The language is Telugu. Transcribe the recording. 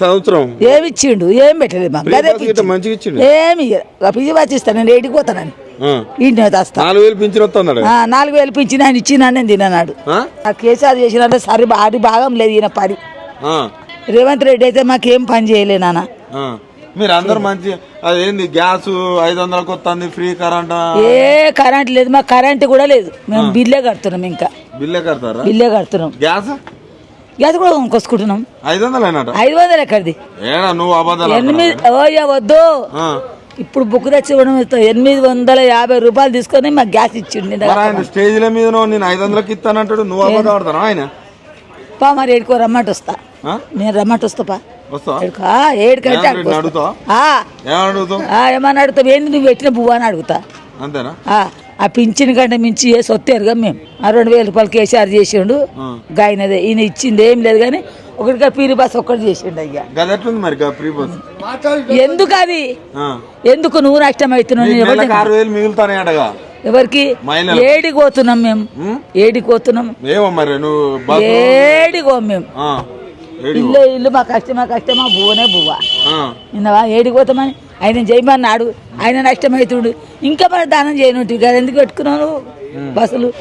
సంవత్సరం. ఏమి ఇచ్చిండు ఏం పెట్టలేదు మాకు. ఇచ్చిండు. ఏమి. పిజి వచ్చి ఇస్తాను నేను ఏడికి పోతానని. ఇంటి నాలుగు వేలు పింఛన్ వస్తున్నాడు నాలుగు వేలు పింఛన్ ఆయన ఇచ్చిన నేను? ఆ? కేసీఆర్ చేసినంటే సరి ఆడి భాగం లేదు ఈయన పని. రేవంత్ రెడ్డి అయితే మాకేం పని చేయలే నాన్న. మీరు అందరు మంచి అదేంది గ్యాస్ ఐదు వందలకు వస్తుంది ఫ్రీ కరెంట్. ఏ కరెంట్ లేదు మాకు కరెంట్ కూడా లేదు. మేము బిల్లే కడుతున్నాం ఇంకా. బిల్లే కడతారా? బిల్లే కడుతున్నాం. గ్యాస్? గ్యాస్ కూడా కొనుక్కొసుకుంటున్నాం ఐదు వందలు అయినట ఐదు వందలు ఎక్కడిది ఏడా నువ్వు అబద్ధాలు ఎనిమిది ఓయ్య వద్దు. ఇప్పుడు బుక్ తెచ్చి ఇవ్వడం. ఎనిమిది వందల యాభై రూపాయలు తీసుకొని మాకు గ్యాస్ ఇచ్చిండు ఆయన స్టేజ్ల మీద నేను ఐదు వందలకి ఇస్తానంటాడు నువ్వు అబద్ధం ఆడతాను ఆయన? పా మరి ఏడుకో రమ్మంట వస్తా? నేను రమ్మంట వస్తా పా. ఏడుకంటే రేవంత్ రెడ్డిని అడుగుతావా? ఏమని అడుగుతావు? ఏమని అడుగుతావు? ఏంది నువ్వు పెట్టిన బువ్వ అని అడుగుతా. అంతేనా? ఆ, పింఛన్ కంటే మించి ఏ సొత్తేరుగా మేము. ఆ రెండు వేల రూపాయలు కేసీఆర్ చేసిండు. గాయనదే ఈయన ఇచ్చింది ఏం లేదు కానీ ఒకటిగా పీరి బస్ ఒక్కటి చేసిండు అయ్యా. ఎందుకు అది. ఎందుకు నువ్వు నష్టం అవుతున్నావు? ఎవరికి. ఏడికి పోతున్నాం మేము? ఏడికి పోతున్నాం. ఏడికి పోం మేము. ఇల్లు ఇల్లు మా కష్టమా కష్టమా బువ్వనే బువ్వ. నిన్నవా ఏడికి పోతామని? ఆయన చేయమన్నాడు ఆయన నష్టమవుతుండు ఇంకా మరి దానం చేయనుంటి కదా. ఎందుకు పెట్టుకున్నావు నువ్వు? బస్సులు.